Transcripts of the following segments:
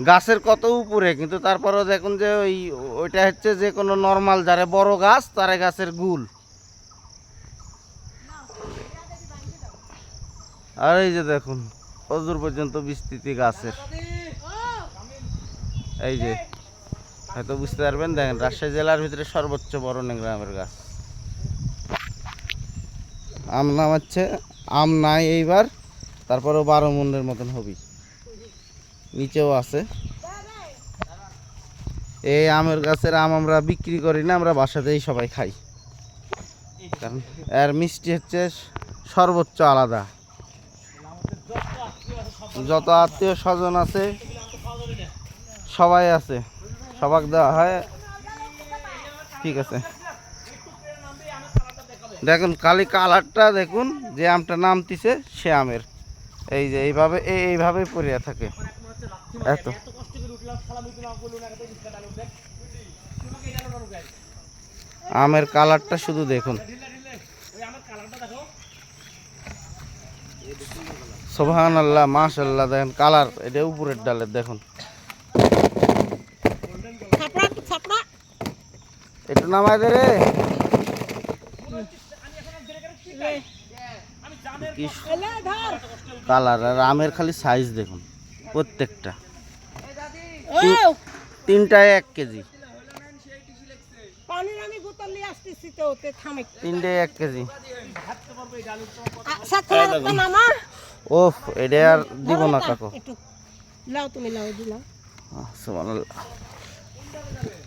গাছের কত উপরে, কিন্তু তারপরেও দেখুন যে ওই, ওইটা হচ্ছে যে কোনো নর্মাল যারে বড় গাছ, তারে গাছের গুল। আর এই যে দেখুন কতদূর পর্যন্ত বিস্তৃতি গাছের। এই যে, হয়তো বুঝতে পারবেন, দেখেন রাজশাহী জেলার ভিতরে সর্বোচ্চ বড় নেংরামের গাছ। আম নামাচ্ছে আম নাই এইবার, তারপরেও বারো মনের মতন হবি। নিচেও আছে। এই আমের গাছের আম আমরা বিক্রি করি না, আমরা বাসাতেই সবাই খাই। কারণ এর মিষ্টি হচ্ছে সর্বোচ্চ আলাদা। যত আত্মীয় স্বজন আছে, সবাই আছে। সবাক দেওয়া হয়। ঠিক আছে। দেখুন, কালি কালারটা দেখুন, যে আমটা নামতিছে সে আমের। এই যে এইভাবে, এই- এইভাবেই পড়িয়া থাকে। এত। আমের কালারটা শুধু দেখুন। সোহান আল্লাহ মাশাল্লাহ দেখেন কালার এটা উপরের ডালের দেখুন। একটু নামাই দে রে। কি কালার আর আমের খালি সাইজ দেখুন। প্রত্যেকটা। তিনটায় এক কেজি। তিনটায় এক কেজি। ওফ এটা আর দিব না কাকু। লাও তুমি লাও দিলাম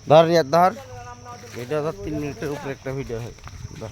ধর রিয়াদ ধর। এটা ধর তিন মিনিটের উপরে একটা ভিডিও হয়। ধর।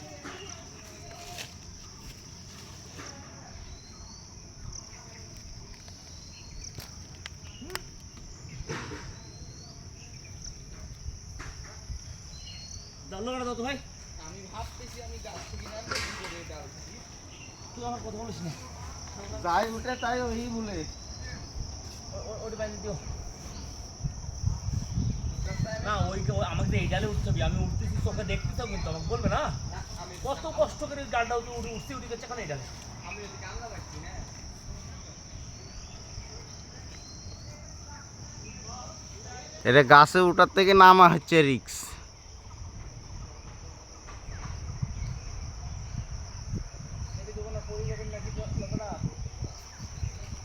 যাই উঠে তাই ওই বলে। দিও। না ওই ওই- আমাকে এই ডালে উঠতে হবে। আমি উঠতেছি চোখে দেখতেছি কিন্তু আমাকে বলবে না। কত কষ্ট করে ডালটা উঠে উঠে উঠতে উঠে যাচ্ছে কেন এই ডালে। এটা গাছে উঠার থেকে নামা হচ্ছে রিক্স।